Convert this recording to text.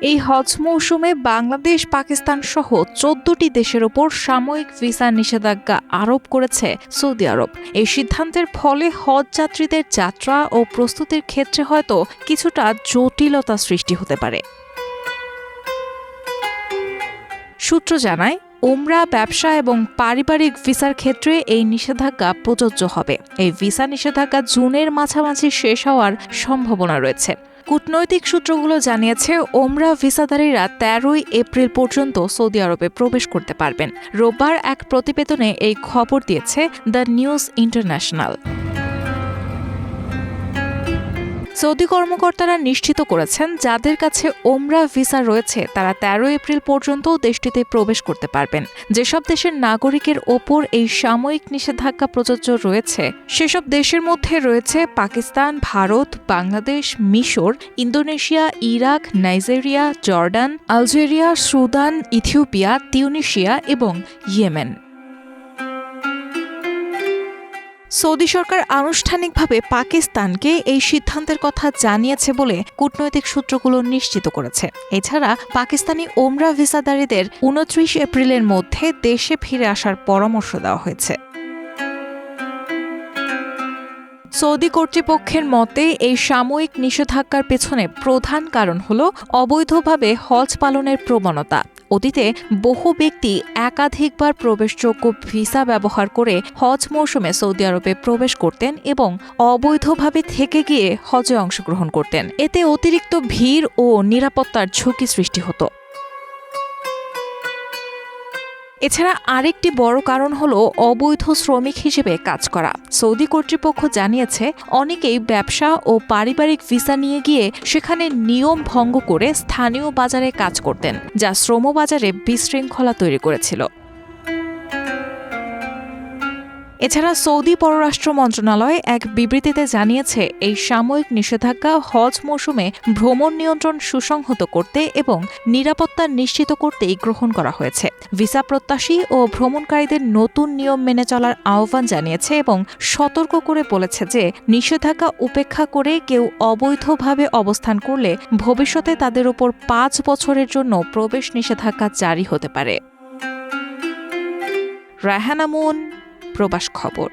এই হজ মৌসুমে বাংলাদেশ, পাকিস্তান সহ চোদ্দটি দেশের ওপর সাময়িক ভিসা নিষেধাজ্ঞা আরোপ করেছে সৌদি আরব। এই সিদ্ধান্তের ফলে হজ যাত্রীদের যাত্রা ও প্রস্তুতির ক্ষেত্রে হয়তো কিছুটা জটিলতা সৃষ্টি হতে পারে। সূত্র জানায় ওমরা ব্যবসা এবং পারিবারিক ভিসার ক্ষেত্রে এই নিষেধাজ্ঞা প্রযোজ্য হবে। এই ভিসা নিষেধাজ্ঞা জুনের মাঝামাঝি শেষ হওয়ার সম্ভাবনা রয়েছে। কূটনৈতিক সূত্রগুলো জানিয়েছে, ওমরা ভিসাদারীরা তেরোই এপ্রিল পর্যন্ত সৌদি আরবে প্রবেশ করতে পারবেন। রোববার এক প্রতিবেদনে এই খবর দিয়েছে দ্য নিউজ ইন্টারন্যাশনাল। সৌদি কর্মকর্তারা নিশ্চিত করেছেন, যাদের কাছে ওমরা ভিসা রয়েছে, তারা তেরো এপ্রিল পর্যন্ত দেশটিতে প্রবেশ করতে পারবেন। যেসব দেশের নাগরিকের ওপর এই সাময়িক নিষেধাজ্ঞা প্রযোজ্য রয়েছে, সেসব দেশের মধ্যে রয়েছে পাকিস্তান, ভারত, বাংলাদেশ, মিশর, Indonesia, Iraq, Nigeria, Jordan, Algeria, Sudan, Ethiopia, Tunisia এবং ইয়েমেন। সৌদি সরকার আনুষ্ঠানিকভাবে পাকিস্তানকে এই সিদ্ধান্তের কথা জানিয়েছে বলে কূটনৈতিক সূত্রগুলো নিশ্চিত করেছে। এছাড়া পাকিস্তানি ওমরা ভিসাদারীদের উনত্রিশ এপ্রিলের মধ্যে দেশে ফিরে আসার পরামর্শ দেওয়া হয়েছে। সৌদি কর্তৃপক্ষের মতে, এই সাময়িক নিষেধাজ্ঞার পেছনে প্রধান কারণ হল অবৈধভাবে হজ পালনের প্রবণতা। অতীতে বহু ব্যক্তি একাধিকবার প্রবেশযোগ্য ভিসা ব্যবহার করে হজ মৌসুমে সৌদি আরবে প্রবেশ করতেন এবং অবৈধভাবে থেকে গিয়ে হজে অংশগ্রহণ করতেন। এতে অতিরিক্ত ভিড় ও নিরাপত্তার ঝুঁকি সৃষ্টি হতো। এছাড়া আরেকটি বড় কারণ হলো অবৈধ শ্রমিক হিসেবে কাজ করা। সৌদি কর্তৃপক্ষ জানিয়েছে, অনেকেই ব্যবসা ও পারিবারিক ভিসা নিয়ে গিয়ে সেখানে নিয়ম ভঙ্গ করে স্থানীয় বাজারে কাজ করতেন, যা শ্রমবাজারে বিশৃঙ্খলা তৈরি করেছিল। এছাড়া সৌদি পররাষ্ট্র মন্ত্রণালয় এক বিবৃতিতে জানিয়েছে, এই সাময়িক নিষেধাজ্ঞা হজ মৌসুমে ভ্রমণ নিয়ন্ত্রণ সুসংহত করতে এবং নিরাপত্তা নিশ্চিত করতেই গ্রহণ করা হয়েছে। ভিসা প্রত্যাশী ও ভ্রমণকারীদের নতুন নিয়ম মেনে চলার আহ্বান জানিয়েছে এবং সতর্ক করে বলেছে যে, নিষেধাজ্ঞা উপেক্ষা করে কেউ অবৈধভাবে অবস্থান করলে ভবিষ্যতে তাদের উপর পাঁচ বছরের জন্য প্রবেশ নিষেধাজ্ঞা জারি হতে পারে। রায়হানা মুন প্রবাস খবর।